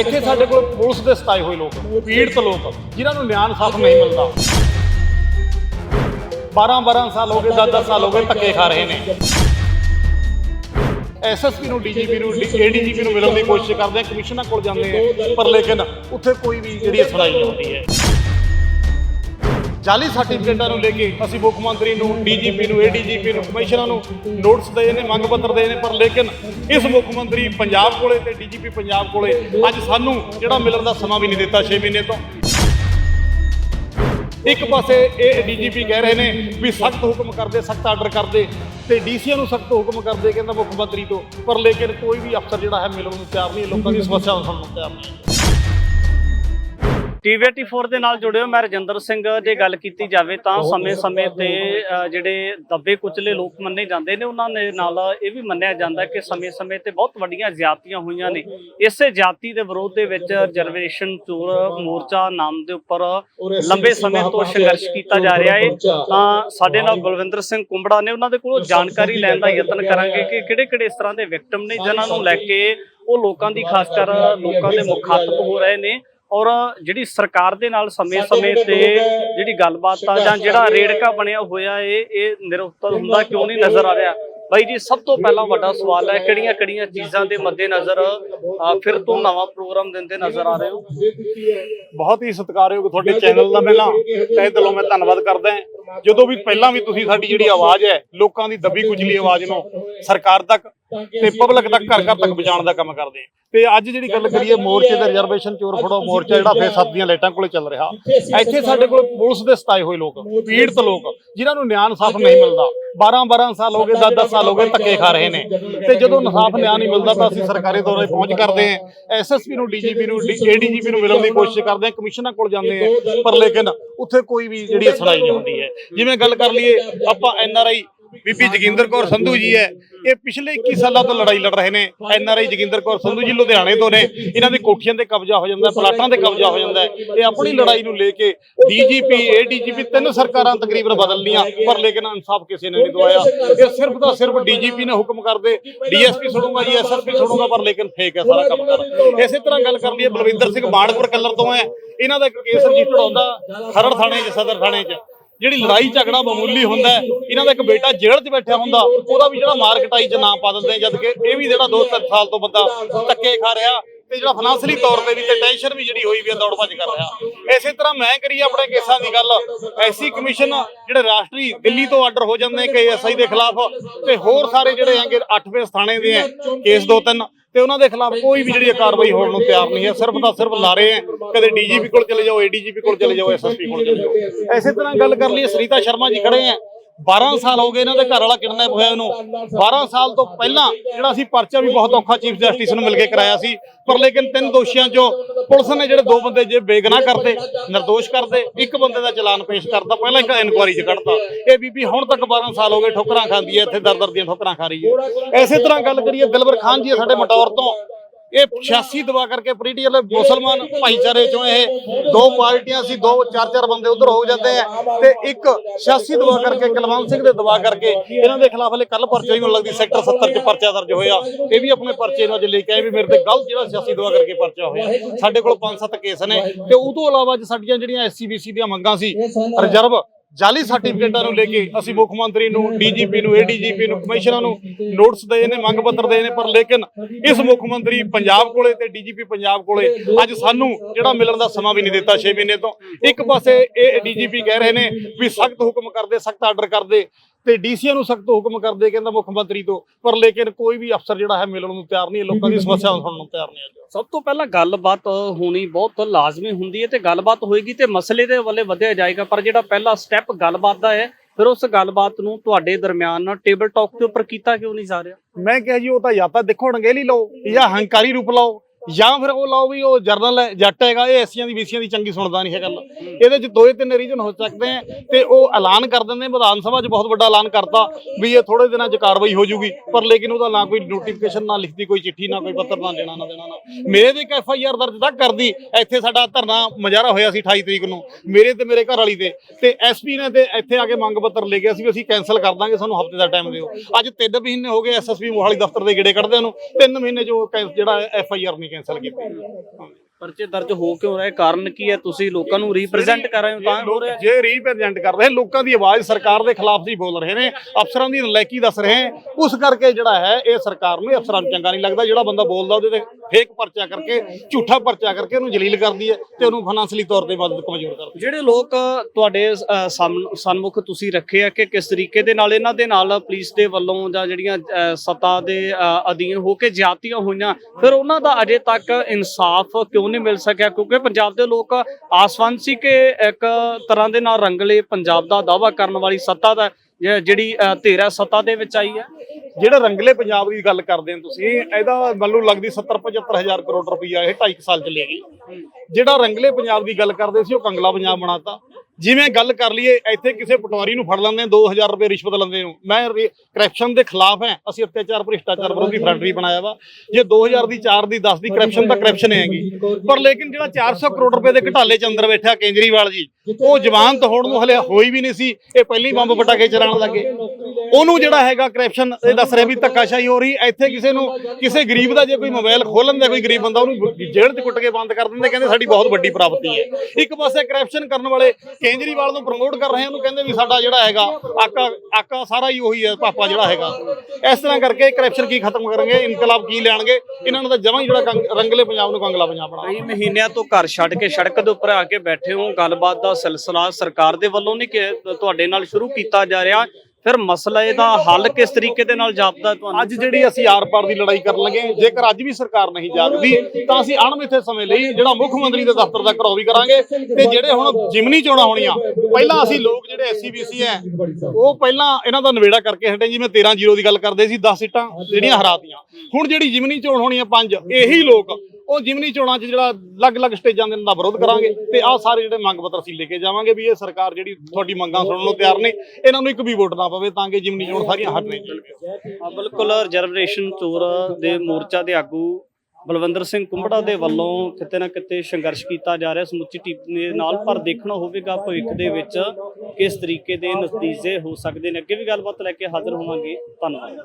ਇੱਥੇ ਸਾਡੇ ਕੋਲ ਪੁਲਿਸ ਦੇ ਸਤਾਏ ਹੋਏ ਲੋਕ ਪੀੜਤ ਲੋਕ ਜਿਨ੍ਹਾਂ ਨੂੰ ਨਿਆਂ ਸਾਥ ਨਹੀਂ ਮਿਲਦਾ। 12 12 ਸਾਲ ਹੋ ਗਏ 10 10 ਸਾਲ ਹੋ ਗਏ ਧੱਕੇ ਖਾ ਰਹੇ ਨੇ। ਐਸਐਸਪੀ ਨੂੰ ਡੀਜੀਪੀ ਨੂੰ ਏਡੀਜੀਪੀ ਨੂੰ ਮਿਲਣ ਦੀ ਕੋਸ਼ਿਸ਼ ਕਰਦੇ ਆ ਕਮਿਸ਼ਨਰ ਕੋਲ ਜਾਂਦੇ ਆ, ਪਰ ਲੇਕਿਨ ਉੱਥੇ ਕੋਈ ਵੀ ਜਿਹੜੀ ਸੁਣਾਈ ਨਹੀਂ ਹੁੰਦੀ ਹੈ। ਜਾਲੀ ਸਰਟੀਫਿਕੇਟਾਂ ਨੂੰ ਲੈ ਕੇ ਅਸੀਂ ਮੁੱਖ ਮੰਤਰੀ ਨੂੰ ਡੀਜੀਪੀ ਨੂੰ ਏਡੀਜੀਪੀ ਨੂੰ ਕਮਿਸ਼ਨਰਾਂ ਨੂੰ ਨੋਟਿਸ ਦੇ ਨੇ ਮੰਗ ਪੱਤਰ ਦੇ ਨੇ ਪਰ ਲੇਕਿਨ ਇਸ ਮੁੱਖ ਮੰਤਰੀ ਪੰਜਾਬ ਕੋਲੇ ਤੇ ਡੀਜੀਪੀ ਪੰਜਾਬ ਕੋਲੇ ਅੱਜ ਸਾਨੂੰ ਜਿਹੜਾ ਮਿਲਣ ਦਾ ਸਮਾਂ ਵੀ ਨਹੀਂ ਦਿੱਤਾ 6 ਮਹੀਨੇ ਤੋਂ। ਇੱਕ ਪਾਸੇ ਇਹ ਡੀਜੀਪੀ ਕਹਿ ਰਹੇ ਨੇ ਵੀ ਸਖਤ ਹੁਕਮ ਕਰਦੇ ਸਖਤ ਆਰਡਰ ਕਰਦੇ ਤੇ ਡੀਸੀਆਂ ਨੂੰ ਸਖਤ ਹੁਕਮ ਕਰਦੇ ਕਹਿੰਦਾ ਮੁੱਖ ਮੰਤਰੀ ਤੋਂ ਪਰ ਲੇਕਿਨ ਕੋਈ ਵੀ ਅਫਸਰ ਜਿਹੜਾ ਹੈ ਮਿਲਣ ਨੂੰ ਤਿਆਰ ਨਹੀਂ ਹੈ, ਲੋਕਾਂ ਦੀ ਸਮੱਸਿਆਵਾਂ ਸੁਣਨ ਨੂੰ ਤਿਆਰ ਨਹੀਂ। ਹੈ ਟੀਵੀ84 ਦੇ ਨਾਲ ਜੁੜਿਓ ਮੈਂ ਰਜਿੰਦਰ ਸਿੰਘ ਜੇ ਗੱਲ ਕੀਤੀ ਜਾਵੇ ਤਾਂ ਸਮੇਂ-ਸਮੇਂ ਤੇ ਜਿਹੜੇ ਦੱਬੇ ਕੁਚਲੇ ਲੋਕ ਮੰਨੇ ਜਾਂਦੇ ਨੇ ਉਹਨਾਂ ਦੇ ਨਾਲ ਇਹ ਵੀ ਮੰਨਿਆ ਜਾਂਦਾ ਕਿ ਸਮੇਂ-ਸਮੇਂ ਤੇ ਬਹੁਤ ਵੱਡੀਆਂ ਜ਼ਿਆਦਤੀਆਂ ਹੋਈਆਂ ਨੇ। ਇਸੇ ਜ਼ਿਆਦਤੀ ਦੇ ਵਿਰੋਧ ਦੇ ਵਿੱਚ ਰਿਜ਼ਰਵੇਸ਼ਨ ਚੋਰ ਮੋਰਚਾ ਨਾਮ ਦੇ ਉੱਪਰ ਲੰਬੇ ਸਮੇਂ ਤੋਂ ਸੰਘਰਸ਼ ਕੀਤਾ ਜਾ ਰਿਹਾ ਹੈ। ਤਾਂ ਸਾਡੇ ਨਾਲ ਬਲਵਿੰਦਰ ਸਿੰਘ ਕੁੰਬੜਾ ਨੇ ਉਹਨਾਂ ਦੇ ਕੋਲੋਂ ਜਾਣਕਾਰੀ ਲੈਣ ਦਾ ਯਤਨ ਕਰਾਂਗੇ ਕਿ ਕਿਹੜੇ-ਕਿਹੜੇ ਇਸ ਤਰ੍ਹਾਂ ਦੇ ਵਿਕਟਮ ਨੇ ਜਿਨ੍ਹਾਂ ਨੂੰ ਲੈ ਕੇ ਉਹ ਲੋਕਾਂ ਦੀ ਖਾਸ ਕਰ ਲੋਕਾਂ ਦੇ ਮੁਖਾਤਬ ਹੋ ਰਹੇ ਨੇ। ਔਰ ਜਿਹੜੀ ਸਰਕਾਰ ਦੇ ਨਾਲ ਸਮੇਂ-ਸਮੇਂ ਤੇ ਜਿਹੜੀ ਗੱਲਬਾਤ ਆ ਜਾਂ ਜਿਹੜਾ ਰੇੜਕਾ ਬਣਿਆ ਹੋਇਆ ਏ ਇਹ ਨਿਰੁੱਤਰ ਹੁੰਦਾ ਕਿਉਂ ਨਹੀਂ ਨਜ਼ਰ ਆ ਰਿਹਾ? ਬਾਈ ਜੀ ਸਭ ਤੋਂ ਪਹਿਲਾਂ ਵੱਡਾ ਸਵਾਲ ਹੈ ਕਿਹੜੀਆਂ ਕਿਹੜੀਆਂ ਚੀਜ਼ਾਂ ਦੇ ਮੱਦੇਨਜ਼ਰ ਅ, ਫਿਰ ਤੋਂ ਨਵਾਂ ਪ੍ਰੋਗਰਾਮ ਦਿੰਦੇ ਨਜ਼ਰ ਆ ਰਹੇ ਹੋ? ਬਹੁਤ ਹੀ ਸਤਿਕਾਰਯੋਗ ਤੁਹਾਡੇ ਚੈਨਲ ਦਾ ਪਹਿਲਾਂ। ਤਹਿ ਦਿਲੋਂ ਮੈਂ ਧੰਨਵਾਦ ਕਰਦਾ ਹਾਂ। ਜਦੋਂ ਵੀ ਪਹਿਲਾਂ ਵੀ ਤੁਸੀਂ ਸਾਡੀ ਜਿਹੜੀ ਆਵਾਜ਼ ਹੈ ਲੋਕਾਂ ਦੀ ਦੱਬੀ ਕੁਚਲੀ ਆਵਾਜ਼ ਨੂੰ ਸਰਕਾਰ ਤੱਕ ਤੇ ਪਬਲਿਕ ਤੱਕ ਘਰ ਘਰ ਤੱਕ ਪਹੁੰਚਾਉਣ ਦਾ ਕੰਮ ਕਰਦੇ ਹਾਂ। ਤੇ ਅੱਜ ਜਿਹੜੀ ਗੱਲ ਕਰੀਏ ਮੋਰਚੇ ਦਾ ਰਿਜ਼ਰਵੇਸ਼ਨ ਚੋਰ ਫੜੋ ਮੋਰਚਾ ਜਿਹੜਾ ਫੇਰ ਸੱਤ ਦੀਆਂ ਲਾਈਟਾਂ ਕੋਲੇ ਚੱਲ ਰਿਹਾ। ਇੱਥੇ ਸਾਡੇ ਕੋਲ ਪੁਲਿਸ ਦੇ ਸਤਾਏ ਹੋਏ ਲੋਕ ਪੀੜਤ ਲੋਕ ਜਿਨ੍ਹਾਂ ਨੂੰ ਨਿਆਂ ਇਨਸਾਫ ਨਹੀਂ ਮਿਲਦਾ। 12 12 ਸਾਲ ਹੋ ਗਏ 10 10 ਸਾਲ ਹੋ ਗਏ ਧੱਕੇ ਖਾ ਰਹੇ ਨੇ। ਤੇ ਜਦੋਂ ਇਨਸਾਫ ਨਿਆਂ ਨਹੀਂ ਮਿਲਦਾ ਤਾਂ ਅਸੀਂ ਸਰਕਾਰੀ ਤੌਰ ਤੇ ਪਹੁੰਚ ਕਰਦੇ ਹਾਂ। ਐਸਐਸਪੀ ਨੂੰ ਡੀਜੀਪੀ ਨੂੰ ਏਡੀਜੀਪੀ ਨੂੰ ਮਿਲਣ ਦੀ ਕੋਸ਼ਿਸ਼ ਕਰਦੇ ਹਾਂ ਕਮਿਸ਼ਨਰ ਕੋਲ ਜਾਂਦੇ ਆ ਪਰ ਲੇਕਿਨ ਉੱਥੇ ਕੋਈ ਵੀ ਜਿਹੜੀ ਹੈ ਸੁਣਾਈ ਨਹੀਂ ਹੁੰਦੀ ਹੈ। ਜਿਵੇਂ ਗੱਲ ਕਰ ਲਈਏ ਆਪਾਂ ਐਨਆਰਆਈ ਬੀਬੀ ਜਗਿੰਦਰ ਕੌਰ ਸੰਧੂ ਜੀ ਹੈ। ਇਹ ਪਿਛਲੇ 21 ਸਾਲਾਂ ਤੋਂ ਲੜਾਈ ਲੜ ਰਹੇ ਨੇ। ਐਨਆਰਆਈ ਜਗਿੰਦਰ ਕੌਰ ਸੰਧੂ ਜੀ ਲੁਧਿਆਣੇ ਤੋਂ ਨੇ। ਇਹਨਾਂ ਦੇ ਕੋਠੀਆਂ ਤੇ ਕਬਜ਼ਾ ਹੋ ਜਾਂਦਾ, ਪਲਾਟਾਂ ਤੇ ਕਬਜ਼ਾ ਹੋ ਜਾਂਦਾ। ਹੈ। ਇਹ ਆਪਣੀ ਲੜਾਈ ਨੂੰ ਲੈ ਕੇ ਡੀਜੀਪੀ, ਏਡੀਜੀਪੀ ਤਿੰਨ ਸਰਕਾਰਾਂ ਤਕਰੀਬਨ ਬਦਲ ਲੀਆਂ ਪਰ ਲੇਕਿਨ ਇਨਸਾਫ ਕਿਸੇ ਨੇ ਨਹੀਂ ਦਵਾਇਆ। ਇਹ ਸਿਰਫ ਤਾਂ ਸਿਰਫ ਡੀਜੀਪੀ ਨੇ ਹੁਕਮ ਕਰਦੇ ਡੀਐਸਪੀ ਛੋੜੂਗਾ ਜੀ ਐਸਆਰਪੀ ਛੋੜੂਗਾ ਪਰ ਲੇਕਿਨ ਫੇਕ ਹੈ ਸਾਰਾ ਕੰਮ ਕਰ ਇਸੇ ਤਰ੍ਹਾਂ ਗੱਲ ਕਰ ਲਈਏ, ਬਲਵਿੰਦਰ ਸਿੰਘ ਬਾਣਪੁਰ ਕਲਰ ਤੋਂ ਹੈ। ਇਹਨਾਂ ਦਾ ਇੱਕ ਕੇਸ ਰਜਿਸਟਰਡ ਹੁੰਦਾ ਖਰੜ ਥਾਣੇ 'ਚ, ਸਦਰ ਥਾਣੇ 'ਚ। ਜਿਹੜੀ ਲੜਾਈ ਝਗੜਾ ਮਾਮੂਲੀ ਹੁੰਦਾ ਇਹਨਾਂ ਦਾ ਇੱਕ ਬੇਟਾ ਜੇਲ੍ਹ 'ਚ ਬੈਠਾ ਹੁੰਦਾ ਉਹਦਾ ਵੀ ਜਿਹੜਾ ਮਾਰਕਟਾਈ 'ਚ ਨਾਂ ਪਾ ਦਿੰਦੇ ਆ, ਜਦ ਕਿ ਇਹ ਵੀ ਜਿਹੜਾ 2-3 ਸਾਲ ਤੋਂ ਬੰਦਾ ਧੱਕੇ ਖਾ ਰਿਹਾ ਤੇ ਜਿਹੜਾ ਫਾਈਨਾਂਸ਼ਲੀ ਤੌਰ ਤੇ ਵੀ ਤੇ ਟੈਨਸ਼ਨ ਵੀ ਜਿਹੜੀ ਹੋਈ ਵੀ ਆ ਦੌੜ ਭੱਜ ਕਰ ਰਿਹਾ। ਇਸੇ ਤਰ੍ਹਾਂ ਮੈਂ ਕਰੀ ਆਪਣੇ ਕੇਸਾਂ ਦੀ ਗੱਲ ਐਸੀ ਕਮਿਸ਼ਨ ਜਿਹੜੇ ਰਾਸ਼ਟਰੀ ਦਿੱਲੀ ਤੋਂ ਆਰਡਰ ਹੋ ਜਾਂਦੇ ਨੇ ਐਸਆਈ ਦੇ ਖਿਲਾਫ ਤੇ ਹੋਰ ਸਾਰੇ ਜਿਹੜੇ ਹੈਗੇ 8ਵੇਂ ਥਾਣੇ ਦੇ ਆ ਕੇਸ ਦੋ ਤਿੰਨ ਤੇ ਉਹਨਾਂ ਦੇ ਖਿਲਾਫ ਕੋਈ ਵੀ ਜਿਹੜੀ ਇਹ ਕਾਰਵਾਈ ਹੋਣ ਨੂੰ ਤਿਆਰ ਨਹੀਂ ਹੈ। ਸਿਰਫ ਤਾਂ ਸਿਰਫ ਲਾਰੇ ਹੈ। ਕਦੇ ਡੀਜੀਪੀ ਕੋਲ ਚਲੇ ਜਾਓ, ਏਡੀਜੀਪੀ ਕੋਲ ਚਲੇ ਜਾਓ, ਐਸਐਸਪੀ ਕੋਲ ਚਲੇ ਜਾਓ। ਐਸੇ ਤਰ੍ਹਾਂ ਗੱਲ ਕਰ ਲਈਏ, ਸਰੀਤਾ ਸ਼ਰਮਾ ਜੀ ਖੜੇ ਹੈ। 12 ਸਾਲ ਹੋ ਗਏ ਇਹਨਾਂ ਦੇ ਘਰ ਵਾਲਾ ਕਿਡਨੈਪ ਹੋਇਆ ਇਹਨੂੰ 12 ਸਾਲ ਤੋਂ ਪਹਿਲਾਂ ਜਿਹੜਾ ਅਸੀਂ ਪਰਚਾ ਵੀ ਬਹੁਤ ਔਖਾ ਚੀਫ ਜਸਟਿਸ ਨੂੰ ਮਿਲ ਕੇ ਕਰਾਇਆ ਸੀ। ਪਰ ਲੇਕਿਨ ਤਿੰਨ ਦੋਸ਼ੀਆਂ ਚੋਂ ਪੁਲਿਸ ਨੇ ਜਿਹੜੇ ਦੋ ਬੰਦੇ ਜੇ ਬੇਗਨਾ ਕਰਦੇ, ਨਿਰਦੋਸ਼ ਕਰਦੇ, ਇੱਕ ਬੰਦੇ ਦਾ ਚਲਾਨ ਪੇਸ਼ ਕਰਦਾ ਪਹਿਲਾਂ ਇੱਕ ਇਨਕੁਆਰੀ 'ਚ ਕੱਢਦਾ ਇਹ ਬੀਬੀ ਹੁਣ ਤੱਕ 12 ਸਾਲ ਹੋ ਗਏ ਠੋਕਰਾਂ ਖਾਂਦੀ ਹੈ, ਇੱਥੇ ਦਰ ਦਰ ਦੀਆਂ ਠੋਕਰਾਂ ਖਾ ਰਹੀ ਹੈ। ਐਸੇ ਤਰ੍ਹਾਂ ਗੱਲ ਕਰੀਏ, ਦਿਲਬਰ ਖਾਨ ਜੀ ਸਾਡੇ ਮਟੌਰ ਤੋਂ। ਇਹ 86 ਦਵਾ ਕਰਕੇ ਪੋਲੀਟੀਕਲ ਮੁਸਲਮਾਨ ਭਾਈਚਾਰੇ ਚੋਂ ਇਹ ਦੋ ਪਾਰਟੀਆਂ ਸੀ, ਦੋ, ਚਾਰ ਚਾਰ ਬੰਦੇ ਉਧਰ ਹੋ ਜਾਂਦੇ ਆ ਤੇ ਇੱਕ 86 ਦਵਾ ਕਰਕੇ, ਕੁਲਵੰਤ ਸਿੰਘ ਦੇ ਦਵਾ ਕਰਕੇ ਇਹਨਾਂ ਦੇ ਖਿਲਾਫ ਹਲੇ ਕੱਲ ਪਰਚਾ ਹੀ ਮੈਨੂੰ ਲੱਗਦੀ, ਸੈਕਟਰ 70 ਚ ਪਰਚਾ ਦਰਜ ਹੋਇਆ। ਇਹ ਵੀ ਆਪਣੇ ਪਰਚੇ ਨੂੰ ਅੱਜ ਲੈ ਕੇ ਆਏ ਵੀ ਮੇਰੇ ਤੇ ਗਲਤ ਜਿਹੜਾ 86 ਦਵਾ ਕਰਕੇ ਪਰਚਾ ਹੋਇਆ। ਸਾਡੇ ਕੋਲ 5-7 ਕੇਸ ਨੇ ਤੇ ਉਹ ਤੋਂ ਇਲਾਵਾ ਅੱਜ ਸਾਡੀਆਂ ਜਿਹੜੀਆਂ ਐਸਸੀਬੀਸੀ ਦੀਆਂ ਮੰਗਾਂ ਸੀ, ਰਿਜ਼ਰਵ ਜਾਲੀ ਸਰਟੀਫਿਕੇਟਾਂ ਨੂੰ ਲੈ ਕੇ ਅਸੀਂ ਮੁੱਖ ਮੰਤਰੀ ਨੂੰ, ਡੀਜੀਪੀ ਨੂੰ, ਏਡੀਜੀਪੀ ਨੂੰ, ਕਮਿਸ਼ਨਰਾਂ ਨੂੰ ਨੋਟਿਸ ਦੇ ਨੇ, ਮੰਗ ਪੱਤਰ ਦੇ ਨੇ, ਪਰ ਲੇਕਿਨ ਇਸ ਮੁੱਖ ਮੰਤਰੀ ਪੰਜਾਬ ਕੋਲੇ ਤੇ ਡੀਜੀਪੀ ਪੰਜਾਬ ਕੋਲੇ ਅੱਜ ਸਾਨੂੰ ਜਿਹੜਾ ਮਿਲਣ ਦਾ ਸਮਾਂ ਵੀ ਨਹੀਂ ਦਿੱਤਾ 6 ਮਹੀਨੇ ਤੋਂ। ਇੱਕ ਪਾਸੇ ਇਹ ਡੀਜੀਪੀ ਕਹਿ ਰਹੇ ਨੇ ਵੀ ਸਖਤ ਹੁਕਮ ਕਰਦੇ, ਸਖਤ ਆਰਡਰ ਕਰਦੇ ਤੇ ਡੀਸੀਆਂ ਨੂੰ ਸਖਤ ਹੁਕਮ ਕਰਦੇ ਕਹਿੰਦਾ ਮੁੱਖ ਮੰਤਰੀ ਤੋਂ ਪਰ ਲੇਕਿਨ ਕੋਈ ਵੀ ਅਫਸਰ ਜਿਹੜਾ ਹੈ ਮਿਲਣ ਨੂੰ ਤਿਆਰ ਨਹੀਂ ਹੈ ਲੋਕਾਂ ਦੀ ਸਮੱਸਿਆਵਾਂ ਸੁਣਨ ਨੂੰ ਤਿਆਰ ਨਹੀਂ ਹੈ ਸਭ ਤੋਂ ਪਹਿਲਾਂ ਗੱਲਬਾਤ ਹੋਣੀ ਬਹੁਤ ਲਾਜ਼ਮੀ ਹੁੰਦੀ ਹੈ ਤੇ ਗੱਲਬਾਤ ਹੋਏਗੀ ਤੇ ਮਸਲੇ ਦੇ ਵੱਲੇ ਵਧਿਆ ਜਾਏਗਾ ਪਰ ਜਿਹੜਾ ਪਹਿਲਾ ਸਟੈਪ ਗੱਲਬਾਤ ਦਾ ਹੈ ਫਿਰ ਉਸ ਗੱਲਬਾਤ ਨੂੰ ਤੁਹਾਡੇ ਦਰਮਿਆਨ ਟੇਬਲ ਟਾਕ ਦੇ ਉੱਪਰ ਕੀਤਾ ਕਿਉਂ ਨਹੀਂ ਜਾ ਰਿਹਾ? ਮੈਂ ਕਿਹਾ ਜੀ ਉਹ ਤਾਂ ਜਾਂ ਤਾਂ ਦੇਖੋ ਅਣਗਹਿਲੀ ਲਓ ਜਾਂ ਹੰਕਾਰੀ ਰੂਪ ਲਓ। ਜਾਂ ਫਿਰ ਉਹ ਲਾਓ ਵੀ ਉਹ ਜਰਨਲ ਹੈ, ਜੱਟ ਹੈਗਾ, ਇਹ ਐਸੀਆਂ ਦੀ ਬੀਸੀਆਂ ਦੀ ਚੰਗੀ ਸੁਣਦਾ ਨਹੀਂ ਹੈ ਗੱਲ ਇਹਦੇ ਚ ਦੋਏ ਤਿੰਨ ਰੀਜਨ ਹੋ ਸਕਦੇ ਆ ਤੇ ਉਹ ਐਲਾਨ ਕਰ ਦਿੰਦੇ ਵਿਧਾਨ ਸਭਾ 'ਚ ਬਹੁਤ ਵੱਡਾ ਐਲਾਨ ਕਰਤਾ ਵੀ ਇਹ ਥੋੜੇ ਦਿਨਾਂ 'ਚ ਕਾਰਵਾਈ ਹੋ ਜੂਗੀ ਪਰ ਲੇਕਿਨ ਉਹਦਾ ਨਾ ਕੋਈ ਨੋਟੀਫਿਕੇਸ਼ਨ ਨਾ ਲਿਖਦੀ ਕੋਈ ਚਿੱਠੀ, ਨਾ ਕੋਈ ਪੱਤਰ, ਨਾ ਦੇਣਾ ਨਾ ਦੇਣਾ, ਨਾ। ਮੇਰੇ ਤੇ ਇੱਕ ਐਫ ਆਈ ਆਰ ਦਰਜ ਤੱਕ ਕਰਦੀ, ਇੱਥੇ ਸਾਡਾ ਧਰਨਾ ਮੁਜ਼ਾਹਰਾ ਹੋਇਆ ਸੀ 28 ਤਰੀਕ ਨੂੰ, ਮੇਰੇ ਤੇ, ਮੇਰੇ ਘਰ ਵਾਲੀ ਤੇ ਤੇ ਐਸਪੀ ਨੇ ਤੇ ਇੱਥੇ ਆ ਕੇ ਮੰਗ ਪੱਤਰ ਲੈ ਗਿਆ ਸੀ ਵੀ ਅਸੀਂ ਕੈਨਸਲ ਕਰ ਦਾਂਗੇ ਸਾਨੂੰ ਹਫ਼ਤੇ ਦਾ ਟਾਈਮ ਦਿਓ। ਅੱਜ 3 ਮਹੀਨੇ ਹੋ ਗਏ ਐਸਐਸਪੀ ਮੋਹਾਲੀ ਦਫ਼ਤਰ ਦੇ ਗੇੜੇ ਕੱਢਦੇ ਨੂੰ 3 ਮਹੀਨੇ ਜੋ ਕੈਂਸ- ਜਿਹੜਾ ਐਫ ਆਈ ਆਰ ਨਹੀਂ ਕੈਨਸਲ ਕੀਤੀ। ਪਰਚੇ ਦਰਜ ਹੋ ਕਿਉਂ ਰਹੇ? ਕਾਰਨ ਕੀ ਹੈ? ਤੁਸੀਂ ਲੋਕਾਂ ਨੂੰ ਰਿਪਰੈਜ਼ੈਂਟ ਕਰ ਰਹੇ ਹੋ ਤਾਂ ਹੋ ਰਿਹਾ ਜੇ ਰੀਪ੍ਰੈਜ਼ੈਂਟ ਕਰ ਰਹੇ ਲੋਕਾਂ ਦੀ ਆਵਾਜ਼ ਸਰਕਾਰ ਦੇ ਖਿਲਾਫ ਦੀ ਬੋਲ ਰਹੇ ਨੇ ਅਫਸਰਾਂ ਦੀ ਨਲਾਇਕੀ ਦੱਸ ਰਹੇ ਉਸ ਕਰਕੇ ਜਿਹੜਾ ਹੈ ਇਹ ਸਰਕਾਰ ਨੂੰ ਅਫਸਰਾਂ ਨੂੰ ਚੰਗਾ ਨਹੀਂ ਲੱਗਦਾ ਜਿਹੜਾ ਬੰਦਾ ਬੋਲਦਾ ਉਹਦੇ ਤੇ ਫੇਕ ਪਰਚਾ ਕਰਕੇ ਝੂਠਾ ਪਰਚਾ ਕਰਕੇ ਉਹਨੂੰ ਜਲੀਲ ਕਰਦੀ ਹੈ ਤੇ ਉਹਨੂੰ ਫਾਈਨੈਂਸ਼ਲੀ ਤੌਰ ਤੇ ਮਦਦ ਕਮਜ਼ੋਰ ਕਰਦੀ ਜਿਹੜੇ ਲੋਕ ਤੁਹਾਡੇ ਸਨਮੁਖ ਤੁਸੀਂ ਰੱਖੇ ਆ ਕਿ ਕਿਸ ਤਰੀਕੇ ਦੇ ਨਾਲ ਇਹਨਾਂ ਦੇ ਨਾਲ ਪੁਲਿਸ ਦੇ ਵੱਲੋਂ ਜਾਂ ਜਿਹੜੀਆਂ ਅ, ਸੱਤਾ ਦੇ ਅਧੀਨ ਹੋ ਕੇ ਜਾਤੀਆਂ ਹੋਈਆਂ ਫਿਰ ਉਹਨਾਂ ਦਾ ਅਜੇ ਤੱਕ ਇਨਸਾਫ ਕਿਉਂ ਨਹੀਂ ਮਿਲ ਸਕਿਆ? ਕਿਉਂਕਿ ਪੰਜਾਬ ਦੇ ਲੋਕ ਆਸਵੰਦ ਸੀ ਕਿ ਇੱਕ ਤਰ੍ਹਾਂ ਦੇ ਨਾਲ ਰੰਗਲੇ ਪੰਜਾਬ ਦਾ ਦਾਵਾ ਕਰਨ ਵਾਲੀ ਸੱਤਾ ਦਾ ਜਿਹੜੀ ਧਿਰ ਸੱਤਾ ਦੇ ਵਿੱਚ ਆਈ ਹੈ ਜਿਹੜਾ ਰੰਗਲੇ ਪੰਜਾਬ ਦੀ ਗੱਲ ਕਰਦੇ ਹੋ ਤੁਸੀਂ ਇਹਦਾ ਮੈਨੂੰ ਲੱਗਦੀ 70 75 ਹਜ਼ਾਰ ਕਰੋੜ ਰੁਪਈਆ ਇਹ 2.5 ਸਾਲ ਚੱਲੇਗੀ ਜਿਹੜਾ ਰੰਗਲੇ ਪੰਜਾਬ ਦੀ ਗੱਲ ਕਰਦੇ ਸੀ ਉਹ ਕੰਗਲਾ ਪੰਜਾਬ ਬਣਾਤਾ। ਜਿਵੇਂ ਗੱਲ ਕਰ ਲਈਏ, ਇੱਥੇ ਕਿਸੇ ਪਟਵਾਰੀ ਨੂੰ ਫੜ ਲੈਂਦੇ 2000 ਰੁਪਏ ਰਿਸ਼ਵਤ ਲੈਂਦੇ ਨੂੰ ਮੈਂ ਕਰਪਸ਼ਨ ਦੇ ਖਿਲਾਫ ਹਾਂ। ਅਸੀਂ ਅਤਿਆਚਾਰ, ਭ੍ਰਿਸ਼ਟਾਚਾਰ ਵਿਰੋਧੀ ਫਰੰਟ ਵੀ ਬਣਾਇਆ ਵਾ। ਜੇ 2000 ਦੀ 4 ਦੀ 10 ਦੀ ਕਰਪਸ਼ਨ ਤਾਂ ਕਰਪਸ਼ਨ ਹੈਗੀ। ਪਰ ਲੇਕਿਨ ਜਿਹੜਾ 400 ਕਰੋੜ ਰੁਪਏ ਦੇ ਘਟਾਲੇ ਚ ਅੰਦਰ ਬੈਠਾ ਕੇਜਰੀਵਾਲ ਜੀ, ਉਹ ਜ਼ਮਾਨਤ ਹੋਣ ਨੂੰ ਹਲੇ ਹੋਈ ਵੀ ਨਹੀਂ ਸੀ। ਇਹ ਪਹਿਲੀ ਬੰਬ ਪਟਾਕੇ ਚਲਾਉਣ ਲੱਗੇ। ਉਹਨੂੰ ਜਿਹੜਾ ਹੈਗਾ ਕਰਪਸ਼ਨ ਇਹ ਦੱਸ ਰਿਹਾ ਵੀ ਧੱਕਾਸ਼ਾਹੀ ਹੋ ਰਹੀ। ਇੱਥੇ ਕਿਸੇ ਨੂੰ, ਕਿਸੇ ਗਰੀਬ ਦਾ ਜੇ ਕੋਈ ਮੋਬਾਈਲ ਖੋਲਣ ਦਾ ਕੋਈ ਗਰੀਬ ਬੰਦਾ, ਉਹਨੂੰ ਜੇਲ੍ਹ 'ਚ ਕੁੱਟ ਕੇ ਬੰਦ ਕਰ ਦਿੰਦੇ। ਕਹਿੰਦੇ ਸਾਡੀ ਬਹੁਤ ਵੱਡੀ ਪ੍ਰਾਪਤੀ ਹੈ। ਇੱਕ ਪਾਸੇ ਕਰਪਸ਼ਨ ਕਰਨ ਵਾਲੇ ਕੇਜਰੀਵਾਲ ਨੂੰ ਪ੍ਰਮੋਟ ਕਰ ਰਹੇ ਆ ਉਹਨੂੰ ਕਹਿੰਦੇ ਵੀ ਸਾਡਾ ਜਿਹੜਾ ਹੈਗਾ ਆਕਾ ਆਕਾ ਸਾਰਾ ਹੀ ਉਹੀ ਹੈ ਪਾਪਾ ਜਿਹੜਾ ਹੈਗਾ। ਇਸ ਤਰ੍ਹਾਂ ਕਰਕੇ ਕਰਪਸ਼ਨ ਕੀ ਖਤਮ ਕਰਨਗੇ ਇਨਕਲਾਬ ਕੀ ਲੈਣਗੇ ਇਹਨਾਂ ਨੂੰ ਤਾਂ ਜਮਾਂ ਹੀ ਜਿਹੜਾ ਰੰਗਲੇ ਪੰਜਾਬ ਨੂੰ ਕੰਗਲਾ ਪੰਜਾਬ ਬਣਾ ਕਈ ਮਹੀਨਿਆਂ ਤੋਂ ਘਰ ਛੱਡ ਕੇ ਸੜਕ ਦੇ ਉੱਪਰ ਆ ਕੇ ਬੈਠੇ ਹੋ ਗੱਲਬਾਤ ਦਾ ਸਿਲਸਿਲਾ ਸਰਕਾਰ ਦੇ ਵੱਲੋਂ ਨਹੀਂ ਕਿ ਤੁਹਾਡੇ ਨਾਲ ਸ਼ੁਰੂ ਕੀਤਾ ਜਾ ਰਿਹਾ। ਫਿਰ ਮਸਲਾ ਇਹਦਾ ਹੱਲ ਕਿਸ ਤਰੀਕੇ ਦੇ ਨਾਲ ਜਾਪਦਾ ਤੁਹਾਨੂੰ? ਅੱਜ ਜਿਹੜੀ ਅਸੀਂ ਆਰ-ਪਾਰ ਦੀ ਲੜਾਈ ਕਰਨ ਲੱਗੇ ਜੇਕਰ ਅੱਜ ਵੀ ਸਰਕਾਰ ਨਹੀਂ ਜਾਗਦੀ ਤਾਂ ਅਸੀਂ ਅਣਮਿੱਥੇ ਸਮੇਂ ਲਈ ਜਿਹੜਾ ਮੁੱਖ ਮੰਤਰੀ ਦੇ ਦਫ਼ਤਰ ਦਾ ਘਰੋ ਵੀ ਕਰਾਂਗੇ। ਤੇ ਜਿਹੜੇ ਹੁਣ ਜਿਮਨੀ ਚੋਣਾਂ ਹੋਣੀਆਂ, ਪਹਿਲਾਂ ਅਸੀਂ ਲੋਕ ਜਿਹੜੇ ਐਸਸੀਬੀਸੀ ਹੈ ਉਹ ਪਹਿਲਾਂ ਇਹਨਾਂ ਦਾ ਨਵੇੜਾ ਕਰਕੇ ਹਟੇ, ਜਿਵੇਂ 13 ਜ਼ੀਰੋ ਦੀ ਗੱਲ ਕਰਦੇ ਸੀ 10 ਸੀਟਾਂ ਜਿਹੜੀਆਂ ਹਰਾਤੀਆਂ। ਹੁਣ ਜਿਹੜੀ ਜਿਮਨੀ ਚੋਣ ਹੋਣੀ ਹੈ ਪੰਜ, ਇਹੀ ਲੋਕ ਉਹ ਜਿਮਨੀ ਚੋਣਾਂ 'ਚ ਜਿਹੜਾ ਅਲੱਗ-ਅਲੱਗ ਸਟੇਜਾਂ ਦੇ ਦਾ ਵਿਰੋਧ ਕਰਾਂਗੇ ਤੇ ਆਹ ਸਾਰੇ ਜਿਹੜੇ ਮੰਗ ਪੱਤਰ ਅਸੀਂ ਲੈ ਕੇ ਜਾਵਾਂਗੇ ਵੀ ਇਹ ਸਰਕਾਰ ਜਿਹੜੀ ਤੁਹਾਡੀ ਮੰਗਾਂ ਸੁਣਨ ਨੂੰ ਤਿਆਰ ਨਹੀਂ ਇਹਨਾਂ ਨੂੰ ਇੱਕ ਵੀ ਵੋਟ ਨਾ ਪਵੇ ਤਾਂ ਕਿ ਜਿਮਨੀ ਚੋਣ ਸਾਰੀਆਂ ਹਟ ਨਹੀਂ ਬਿਲਕੁਲ ਰਿਜ਼ਰਵੇਸ਼ਨ ਚੋਰ ਦੇ ਮੋਰਚਾ ਦੇ ਆਗੂ ਬਲਵੰਦਰ ਸਿੰਘ ਕੁੰਬੜਾ ਦੇ ਵੱਲੋਂ ਕਿਤੇ ਨਾ ਕਿਤੇ ਸੰਘਰਸ਼ ਕੀਤਾ ਜਾ ਰਿਹਾ। ਸਮੁੱਚੀ ਟੀਮ ਦੇ ਨਾਲ ਪਰ ਦੇਖਣਾ ਹੋਵੇਗਾ ਭਵਿੱਖ ਦੇ ਵਿੱਚ ਕਿਸ ਤਰੀਕੇ ਦੇ ਨਤੀਜੇ ਹੋ ਸਕਦੇ ਨੇ। ਅੱਗੇ ਵੀ ਗੱਲਬਾਤ ਲੈ ਕੇ ਹਾਜ਼ਰ ਹੋਵਾਂਗੇ। ਧੰਨਵਾਦ।